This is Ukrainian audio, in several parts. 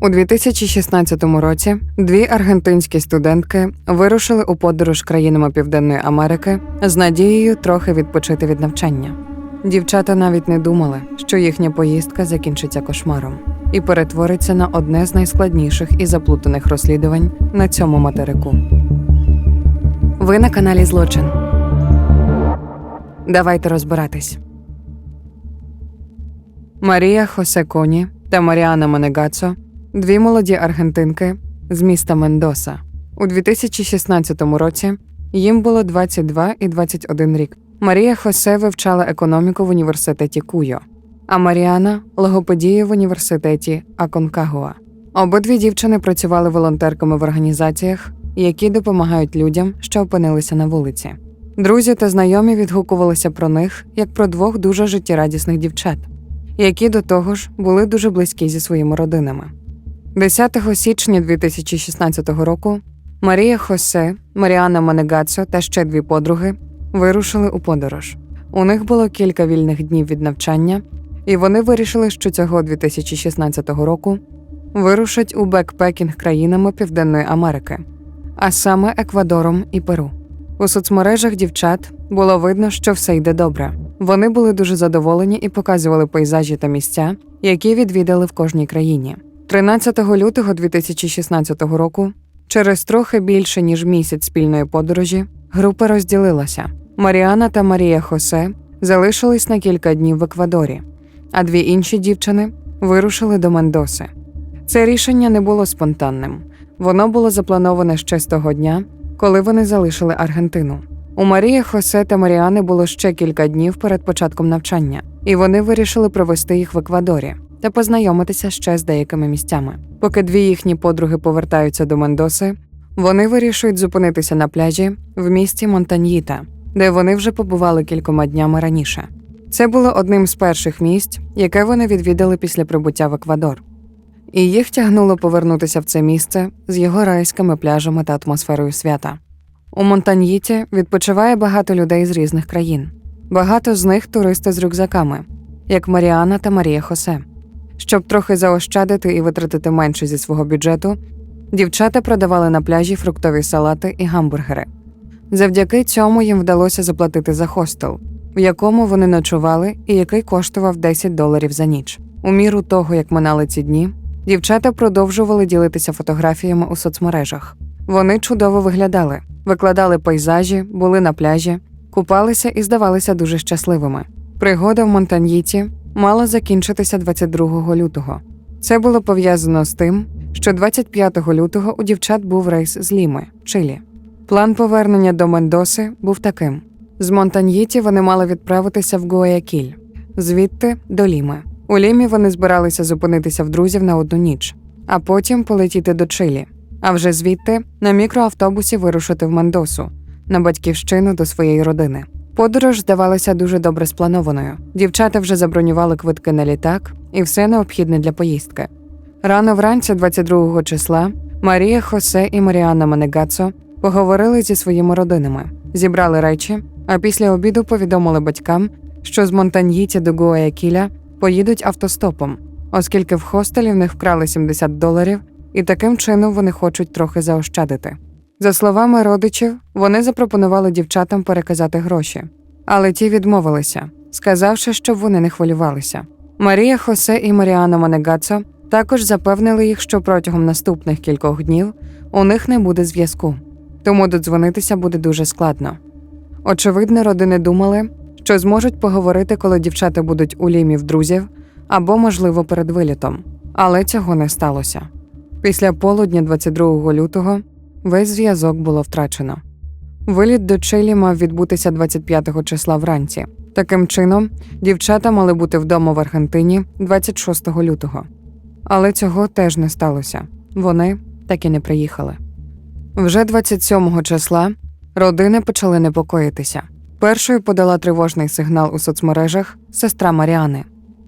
У 2016 році дві аргентинські студентки вирушили у подорож країнами Південної Америки з надією трохи відпочити від навчання. Дівчата навіть не думали, що їхня поїздка закінчиться кошмаром і перетвориться на одне з найскладніших і заплутаних розслідувань на цьому материку. Ви на каналі Злочин. Давайте розбиратись. Марія Хосе Коні та Маріана Манегацо дві молоді аргентинки з міста Мендоса. У 2016 році їм було 22 і 21 рік. Марія Хосе вивчала економіку в університеті Куйо, а Маріана логопедію в університеті Аконкагуа. Обидві дівчини працювали волонтерками в організаціях, які допомагають людям, що опинилися на вулиці. Друзі та знайомі відгукувалися про них як про двох дуже життєрадісних дівчат, які до того ж були дуже близькі зі своїми родинами. 10 січня 2016 року Марія Хосе, Маріана Манегацо та ще дві подруги вирушили у подорож. У них було кілька вільних днів від навчання, і вони вирішили, що цього 2016 року вирушать у бекпекінг країнами Південної Америки, а саме Еквадором і Перу. У соцмережах дівчат було видно, що все йде добре. Вони були дуже задоволені і показували пейзажі та місця, які відвідали в кожній країні. 13 лютого 2016 року, через трохи більше ніж місяць спільної подорожі, група розділилася. Маріана та Марія Хосе залишились на кілька днів в Еквадорі, а дві інші дівчини вирушили до Мендоси. Це рішення не було спонтанним. Воно було заплановане ще з того дня, коли вони залишили Аргентину. У Марії Хосе та Маріани було ще кілька днів перед початком навчання, і вони вирішили провести їх в Еквадорі та познайомитися ще з деякими місцями. Поки дві їхні подруги повертаються до Мендоси, вони вирішують зупинитися на пляжі в місті Монтаньїта, де вони вже побували кількома днями раніше. Це було одним з перших місць, яке вони відвідали після прибуття в Еквадор. І їх тягнуло повернутися в це місце з його райськими пляжами та атмосферою свята. У Монтаньїті відпочиває багато людей з різних країн. Багато з них туристи з рюкзаками, як Маріана та Марія Хосе. Щоб трохи заощадити і витратити менше зі свого бюджету, дівчата продавали на пляжі фруктові салати і гамбургери. Завдяки цьому їм вдалося заплатити за хостел, в якому вони ночували і який коштував 10 доларів за ніч. У міру того, як минали ці дні, дівчата продовжували ділитися фотографіями у соцмережах. Вони чудово виглядали, викладали пейзажі, були на пляжі, купалися і здавалися дуже щасливими. Пригода в Монтаньїті мала закінчитися 22 лютого. Це було пов'язано з тим, що 25 лютого у дівчат був рейс з Ліми, Чилі. План повернення до Мендоси був таким: з Монтаньїті вони мали відправитися в Гуаякіль, звідти до Ліми. У Лімі вони збиралися зупинитися в друзів на одну ніч, а потім полетіти до Чилі. А вже звідти на мікроавтобусі вирушити в Мендосу на батьківщину до своєї родини. Подорож здавалася дуже добре спланованою. Дівчата вже забронювали квитки на літак і все необхідне для поїздки. Рано вранці, 22 числа, Марія Хосе і Маріанна Манегацо поговорили зі своїми родинами, зібрали речі, а після обіду повідомили батькам, що з Монтаньїті до Гуаякіля поїдуть автостопом, оскільки в хостелі в них вкрали 70 доларів, і таким чином вони хочуть трохи заощадити. За словами родичів, вони запропонували дівчатам переказати гроші, але ті відмовилися, сказавши, щоб вони не хвилювалися. Марія Хосе і Маріана Манегацо також запевнили їх, що протягом наступних кількох днів у них не буде зв'язку, тому додзвонитися буде дуже складно. Очевидно, родини думали, що зможуть поговорити, коли дівчата будуть у лімі в друзів або, можливо, перед вилітом, але цього не сталося. Після полудня 22 лютого весь зв'язок було втрачено. Виліт до Чилі мав відбутися 25 числа вранці. Таким чином, дівчата мали бути вдома в Аргентині 26 лютого. Але цього теж не сталося. Вони так і не приїхали. Вже 27 числа родини почали непокоїтися. Першою подала тривожний сигнал у соцмережах сестра Маріани.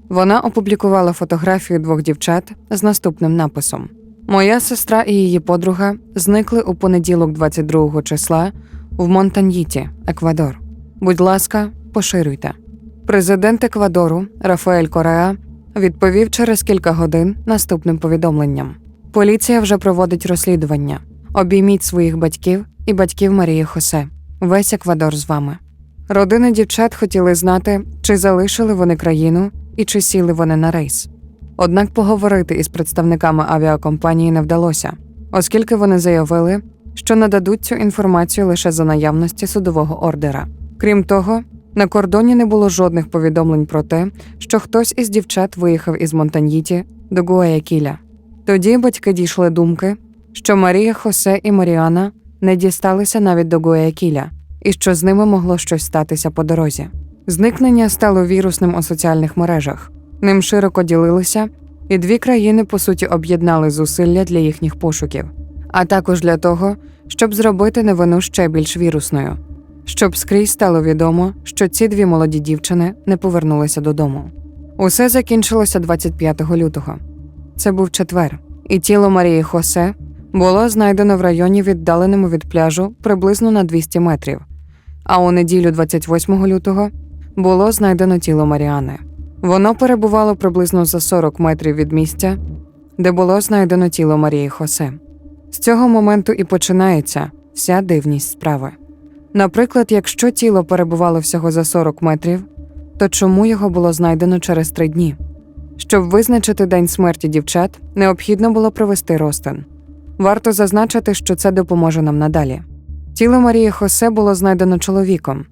Вона опублікувала фотографію двох дівчат з наступним написом: Моя сестра і її подруга зникли у понеділок, 22 числа, в Монтаньїті, Еквадор. Будь ласка, поширюйте. Президент Еквадору Рафаель Кореа відповів через кілька годин наступним повідомленням. Поліція вже проводить розслідування. Обійміть своїх батьків і батьків Марії Хосе. Весь Еквадор з вами. Родини дівчат хотіли знати, чи залишили вони країну і чи сіли вони на рейс. Однак поговорити із представниками авіакомпанії не вдалося, оскільки вони заявили, що нададуть цю інформацію лише за наявності судового ордера. Крім того, на кордоні не було жодних повідомлень про те, що хтось із дівчат виїхав із Монтаньїті до Гуаякіля. Тоді батьки дійшли думки, що Марія Хосе і Маріана не дісталися навіть до Гуаякіля, і що з ними могло щось статися по дорозі. Зникнення стало вірусним у соціальних мережах. Ним широко ділилися, і дві країни по суті об'єднали зусилля для їхніх пошуків, а також для того, щоб зробити новину ще більш вірусною, щоб скрізь стало відомо, що ці дві молоді дівчини не повернулися додому. Усе закінчилося 25 лютого. Це був четвер, і тіло Марії Хосе було знайдено в районі, віддаленому від пляжу приблизно на 200 метрів. А у неділю, 28 лютого, було знайдено тіло Маріани. Воно перебувало приблизно за 40 метрів від місця, де було знайдено тіло Марії Хосе. З цього моменту і починається вся дивність справи. Наприклад, якщо тіло перебувало всього за 40 метрів, то чому його було знайдено через три дні? Щоб визначити день смерті дівчат, необхідно було провести розтин. Варто зазначити, що це допоможе нам надалі. Тіло Марії Хосе було знайдено чоловіком.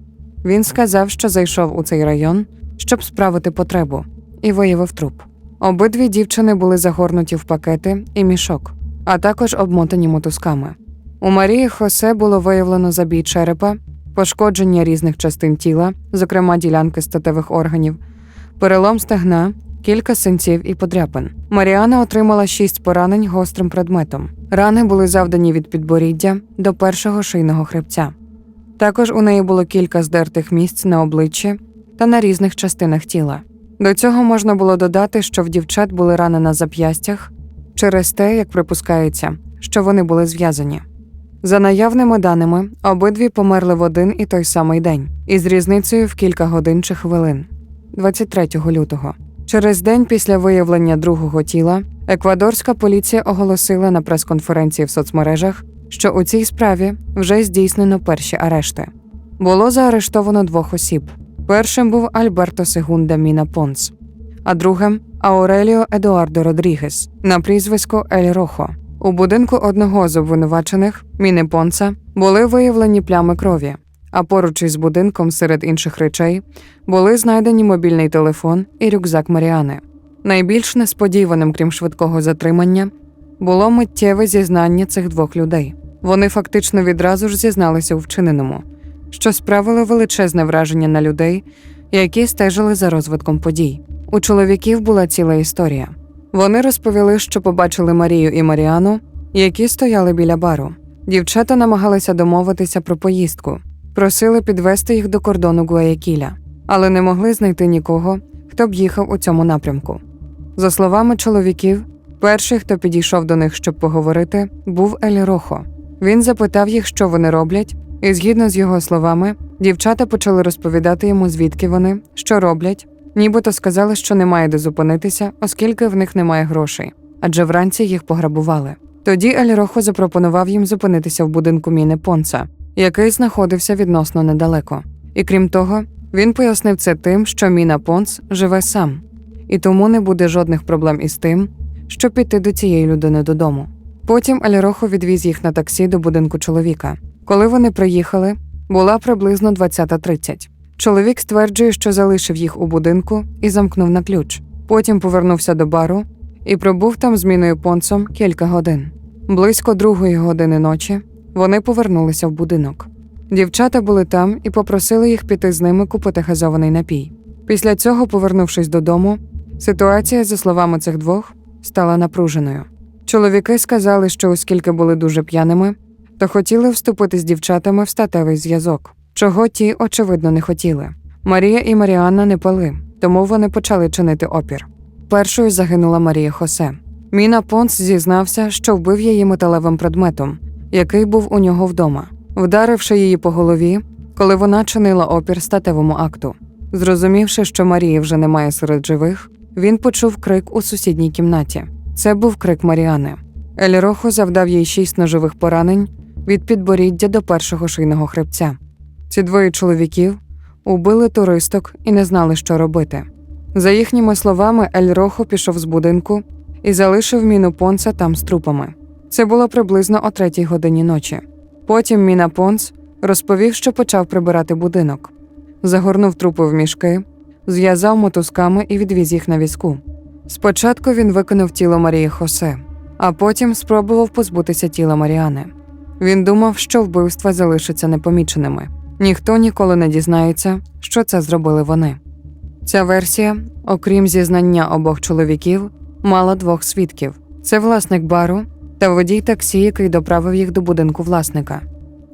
Він сказав, що зайшов у цей район, щоб справити потребу, і виявив труп. Обидві дівчини були загорнуті в пакети і мішок, а також обмотані мотузками. У Марії Хосе було виявлено забій черепа, пошкодження різних частин тіла, зокрема ділянки статевих органів, перелом стегна, кілька синців і подряпин. Маріана отримала шість поранень гострим предметом. Рани були завдані від підборіддя до першого шийного хребця. Також у неї було кілька здертих місць на обличчі та на різних частинах тіла. До цього можна було додати, що в дівчат були рани на зап'ястях через те, як припускається, що вони були зв'язані. За наявними даними, обидві померли в один і той самий день, із різницею в кілька годин чи хвилин 23 лютого. Через день після виявлення другого тіла еквадорська поліція оголосила на прес-конференції в соцмережах, що у цій справі вже здійснено перші арешти. Було заарештовано двох осіб. Першим був Альберто Сегунда Міна Понс, а другим Ауреліо Едуардо Родрігес на прізвисько Ель Рохо. У будинку одного з обвинувачених Міни Понса були виявлені плями крові, а поруч із будинком серед інших речей були знайдені мобільний телефон і рюкзак Маріани. Найбільш несподіваним, крім швидкого затримання, було миттєве зізнання цих двох людей. Вони фактично відразу ж зізналися у вчиненому, що справило величезне враження на людей, які стежили за розвитком подій. У чоловіків була ціла історія. Вони розповіли, що побачили Марію і Маріану, які стояли біля бару. Дівчата намагалися домовитися про поїздку, просили підвести їх до кордону Гуаякіля, але не могли знайти нікого, хто б їхав у цьому напрямку. За словами чоловіків, перший, хто підійшов до них, щоб поговорити, був Елі Рохо. Він запитав їх, що вони роблять, і згідно з його словами, дівчата почали розповідати йому, звідки вони, що роблять, нібито сказали, що немає де зупинитися, оскільки в них немає грошей, адже вранці їх пограбували. Тоді Ель Рохо запропонував їм зупинитися в будинку Міни Понца, який знаходився відносно недалеко. І крім того, він пояснив це тим, що Міна Понц живе сам, і тому не буде жодних проблем із тим, щоб піти до цієї людини додому. Потім Альрохо відвіз їх на таксі до будинку чоловіка. Коли вони приїхали, була приблизно 20.30. Чоловік стверджує, що залишив їх у будинку і замкнув на ключ. Потім повернувся до бару і пробув там з міною понцом кілька годин. Близько другої години ночі вони повернулися в будинок. Дівчата були там і попросили їх піти з ними купити газований напій. Після цього, повернувшись додому, ситуація, за словами цих двох, стала напруженою. Чоловіки сказали, що оскільки були дуже п'яними, то хотіли вступити з дівчатами в статевий зв'язок, чого ті, очевидно, не хотіли. Марія і Маріанна не пили, тому вони почали чинити опір. Першою загинула Марія Хосе. Міна Понс зізнався, що вбив її металевим предметом, який був у нього вдома, вдаривши її по голові, коли вона чинила опір статевому акту. Зрозумівши, що Марії вже немає серед живих, він почув крик у сусідній кімнаті. Це був крик Маріани. Ель Рохо завдав їй шість ножових поранень від підборіддя до першого шийного хребця. Ці двоє чоловіків убили туристок і не знали, що робити. За їхніми словами, Ель Рохо пішов з будинку і залишив міну Понса там з трупами. Це було приблизно о третій годині ночі. Потім Міна Понс розповів, що почав прибирати будинок, загорнув трупи в мішки, зв'язав мотузками і відвіз їх на візку. Спочатку він викинув тіло Марії Хосе, а потім спробував позбутися тіла Маріани. Він думав, що вбивства залишаться непоміченими. Ніхто ніколи не дізнається, що це зробили вони. Ця версія, окрім зізнання обох чоловіків, мала двох свідків: це власник бару та водій таксі, який доправив їх до будинку власника.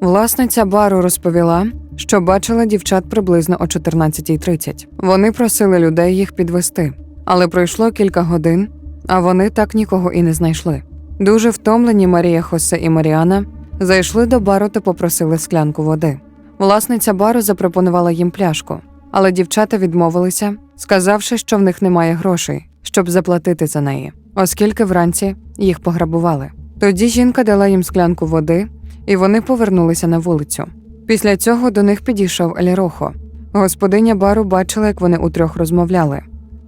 Власниця бару розповіла, що бачила дівчат приблизно о 14.30. Вони просили людей їх підвести, але пройшло кілька годин, а вони так нікого і не знайшли. Дуже втомлені Марія Хосе і Маріана зайшли до бару та попросили склянку води. Власниця бару запропонувала їм пляшку, але дівчата відмовилися, сказавши, що в них немає грошей, щоб заплатити за неї, оскільки вранці їх пограбували. Тоді жінка дала їм склянку води, і вони повернулися на вулицю. Після цього до них підійшов Елірохо. Господиня бару бачила, як вони утрьох розмовляли,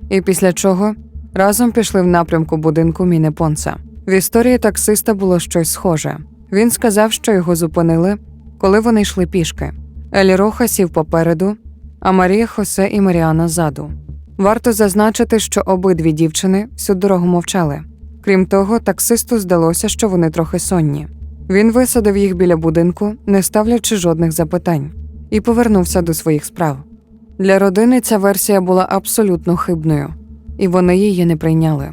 і після чого разом пішли в напрямку будинку Міни Понса. В історії таксиста було щось схоже. Він сказав, що його зупинили, коли вони йшли пішки. Еліроха сів попереду, а Марія Хосе і Маріана ззаду. Варто зазначити, що обидві дівчини всю дорогу мовчали. Крім того, таксисту здалося, що вони трохи сонні. Він висадив їх біля будинку, не ставлячи жодних запитань, і повернувся до своїх справ. Для родини ця версія була абсолютно хибною, і вони її не прийняли.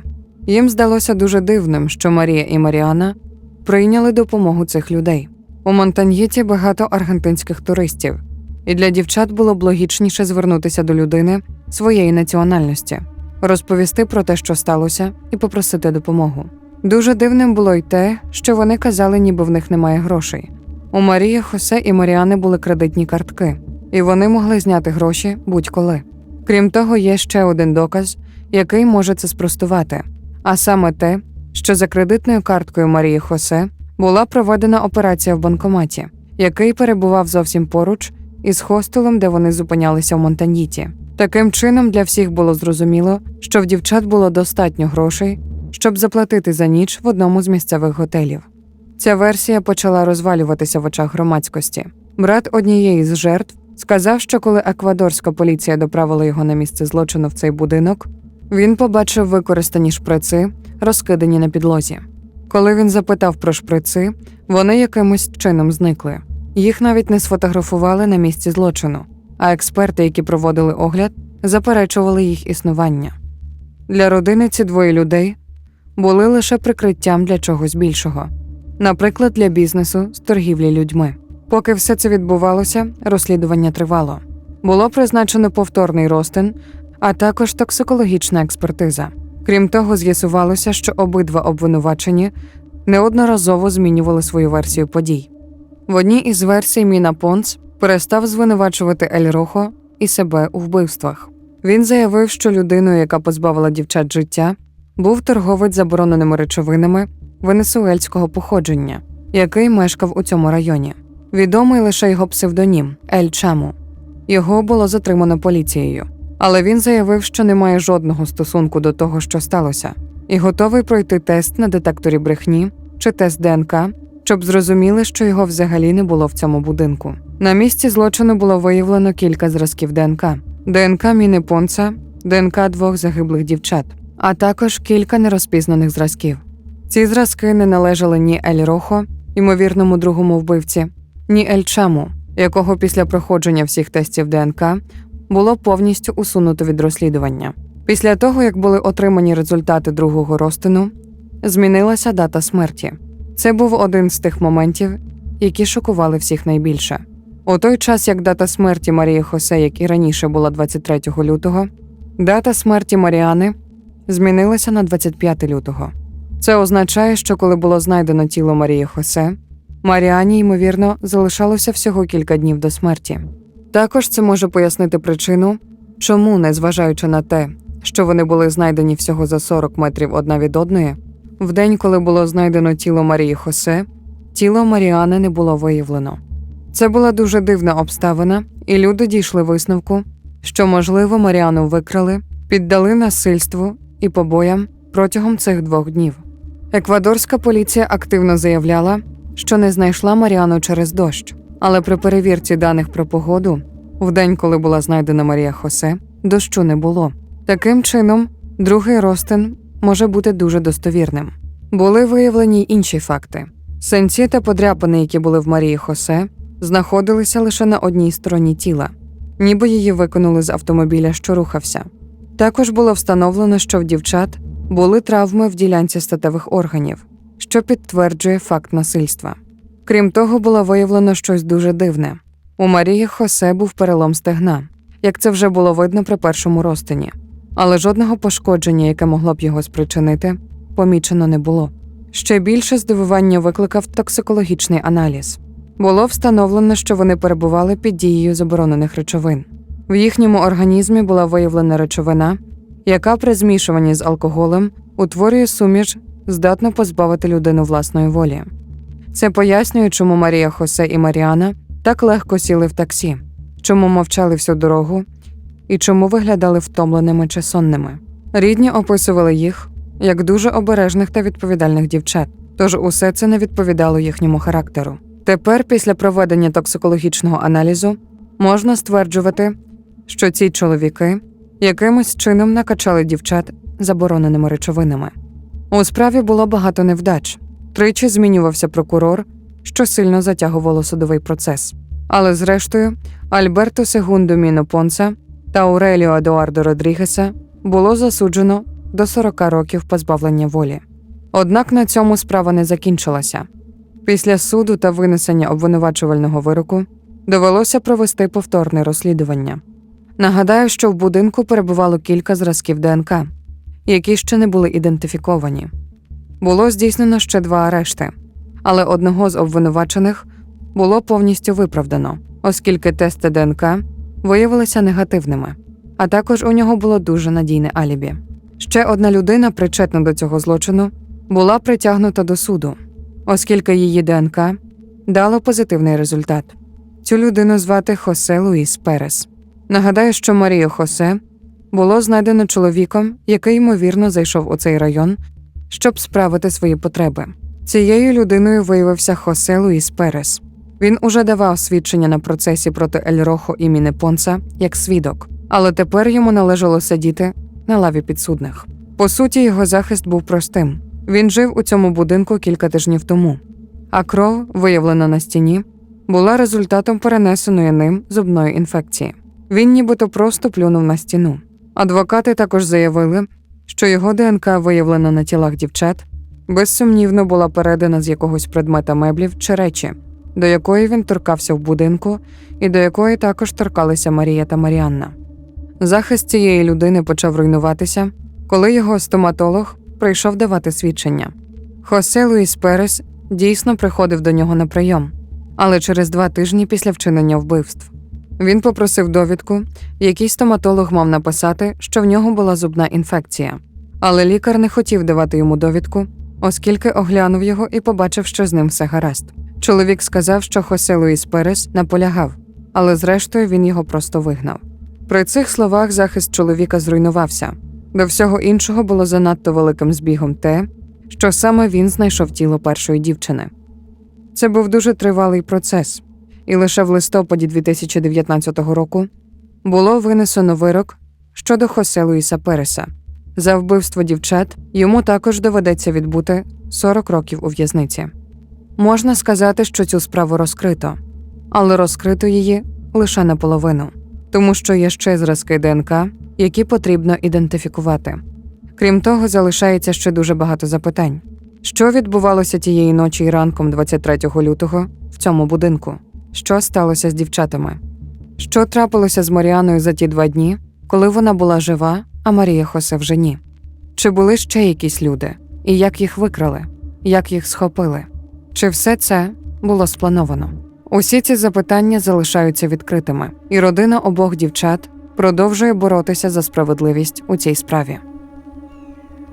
Їм здалося дуже дивним, що Марія і Маріана прийняли допомогу цих людей. У Монтаньєті багато аргентинських туристів, і для дівчат було б логічніше звернутися до людини своєї національності, розповісти про те, що сталося, і попросити допомогу. Дуже дивним було й те, що вони казали, ніби в них немає грошей. У Марії Хосе і Маріани були кредитні картки, і вони могли зняти гроші будь-коли. Крім того, є ще один доказ, який може це спростувати, а саме те, що за кредитною карткою Марії Хосе була проведена операція в банкоматі, який перебував зовсім поруч із хостелом, де вони зупинялися в Монтаніті. Таким чином, для всіх було зрозуміло, що в дівчат було достатньо грошей, щоб заплатити за ніч в одному з місцевих готелів. Ця версія почала розвалюватися в очах громадськості. Брат однієї з жертв сказав, що коли еквадорська поліція доправила його на місце злочину в цей будинок, він побачив використані шприци, розкидані на підлозі. Коли він запитав про шприци, вони якимось чином зникли. Їх навіть не сфотографували на місці злочину, а експерти, які проводили огляд, заперечували їх існування. Для родини ці двоє людей були лише прикриттям для чогось більшого, наприклад, для бізнесу з торгівлі людьми. Поки все це відбувалося, розслідування тривало. Було призначено повторний розтин, а також токсикологічна експертиза. Крім того, з'ясувалося, що обидва обвинувачені неодноразово змінювали свою версію подій. В одній із версій Міна Понс перестав звинувачувати Ель Рохо і себе у вбивствах. Він заявив, що людиною, яка позбавила дівчат життя, був торговець забороненими речовинами венесуельського походження, який мешкав у цьому районі. Відомий лише його псевдонім Ель Чаму. Його було затримано поліцією, але він заявив, що не має жодного стосунку до того, що сталося, і готовий пройти тест на детекторі брехні чи тест ДНК, щоб зрозуміли, що його взагалі не було в цьому будинку. На місці злочину було виявлено кілька зразків ДНК: ДНК Міни Понца, ДНК двох загиблих дівчат, а також кілька нерозпізнаних зразків. Ці зразки не належали ні Ель Рохо, ймовірному другому вбивці, ні Ель Чаму, якого після проходження всіх тестів ДНК було повністю усунуто від розслідування. Після того, як були отримані результати другого розтину, змінилася дата смерті. Це був один з тих моментів, які шокували всіх найбільше. У той час, як дата смерті Марії Хосе, як і раніше була 23 лютого, дата смерті Маріани змінилася на 25 лютого. Це означає, що коли було знайдено тіло Марії Хосе, Маріані, ймовірно, залишалося всього кілька днів до смерті. Також це може пояснити причину, чому, незважаючи на те, що вони були знайдені всього за 40 метрів одна від одної, в день, коли було знайдено тіло Марії Хосе, тіло Маріани не було виявлено. Це була дуже дивна обставина, і люди дійшли висновку, що, можливо, Маріану викрали, піддали насильству і побоям протягом цих двох днів. Еквадорська поліція активно заявляла, що не знайшла Маріану через дощ, але при перевірці даних про погоду, в день, коли була знайдена Марія Хосе, дощу не було. Таким чином, другий розтин може бути дуже достовірним. Були виявлені інші факти. Сенці та подряпини, які були в Марії Хосе, знаходилися лише на одній стороні тіла, ніби її викинули з автомобіля, що рухався. Також було встановлено, що в дівчат були травми в ділянці статевих органів, що підтверджує факт насильства. Крім того, було виявлено щось дуже дивне. У Марії Хосе був перелом стегна, як це вже було видно при першому розтині, але жодного пошкодження, яке могло б його спричинити, помічено не було. Ще більше здивування викликав токсикологічний аналіз. Було встановлено, що вони перебували під дією заборонених речовин. В їхньому організмі була виявлена речовина, яка при змішуванні з алкоголем утворює суміш, здатну позбавити людину власної волі. Це пояснює, чому Марія Хосе і Маріана так легко сіли в таксі, чому мовчали всю дорогу і чому виглядали втомленими чи сонними. Рідні описували їх як дуже обережних та відповідальних дівчат, тож усе це не відповідало їхньому характеру. Тепер, після проведення токсикологічного аналізу, можна стверджувати, що ці чоловіки якимось чином накачали дівчат забороненими речовинами. У справі було багато невдач. Тричі змінювався прокурор, що сильно затягувало судовий процес. Але зрештою, Альберто Сегундо Міно Понса та Ауреліо Едуардо Родрігеса було засуджено до 40 років позбавлення волі. Однак на цьому справа не закінчилася. Після суду та винесення обвинувачувального вироку довелося провести повторне розслідування. Нагадаю, що в будинку перебувало кілька зразків ДНК, які ще не були ідентифіковані. Було здійснено ще два арешти, але одного з обвинувачених було повністю виправдано, оскільки тести ДНК виявилися негативними, а також у нього було дуже надійне алібі. Ще одна людина, причетна до цього злочину, була притягнута до суду, оскільки її ДНК дало позитивний результат. Цю людину звати Хосе Луїс Перес. Нагадаю, що Марію Хосе було знайдено чоловіком, який ймовірно зайшов у цей район, щоб справити свої потреби. Цією людиною виявився Хосе Луїс Перес. Він уже давав свідчення на процесі проти Ель Рохо і мінепонса як свідок, але тепер йому належало сидіти на лаві підсудних. По суті, його захист був простим. Він жив у цьому будинку кілька тижнів тому, а кров, виявлена на стіні, була результатом перенесеної ним зубної інфекції. Він нібито просто плюнув на стіну. Адвокати також заявили, що його ДНК, виявлена на тілах дівчат, безсумнівно була передана з якогось предмета меблів чи речі, до якої він торкався в будинку, і до якої також торкалися Марія та Маріанна. Захист цієї людини почав руйнуватися, коли його стоматолог прийшов давати свідчення. Хосе Луїс Перес дійсно приходив до нього на прийом, але через два тижні після вчинення вбивств. Він попросив довідку, який стоматолог мав написати, що в нього була зубна інфекція. Але лікар не хотів давати йому довідку, оскільки оглянув його і побачив, що з ним все гаразд. Чоловік сказав, що Хосе Луїс Перес наполягав, але зрештою він його просто вигнав. При цих словах захист чоловіка зруйнувався. До всього іншого було занадто великим збігом те, що саме він знайшов тіло першої дівчини. Це був дуже тривалий процес, і лише в листопаді 2019 року було винесено вирок щодо Хосе Луїса Переса. За вбивство дівчат йому також доведеться відбути 40 років у в'язниці. Можна сказати, що цю справу розкрито, але розкрито її лише наполовину, тому що є ще зразки ДНК, які потрібно ідентифікувати. Крім того, залишається ще дуже багато запитань. Що відбувалося тієї ночі і ранком 23 лютого в цьому будинку? Що сталося з дівчатами? Що трапилося з Маріаною за ті два дні, коли вона була жива, а Марія Хосе вже ні? Чи були ще якісь люди? І як їх викрали? Як їх схопили? Чи все це було сплановано? Усі ці запитання залишаються відкритими, і родина обох дівчат продовжує боротися за справедливість у цій справі.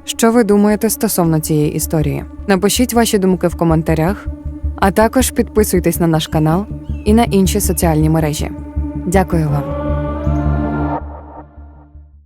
Що ви думаєте стосовно цієї історії? Напишіть ваші думки в коментарях, а також підписуйтесь на наш канал і на інші соціальні мережі. Дякую вам.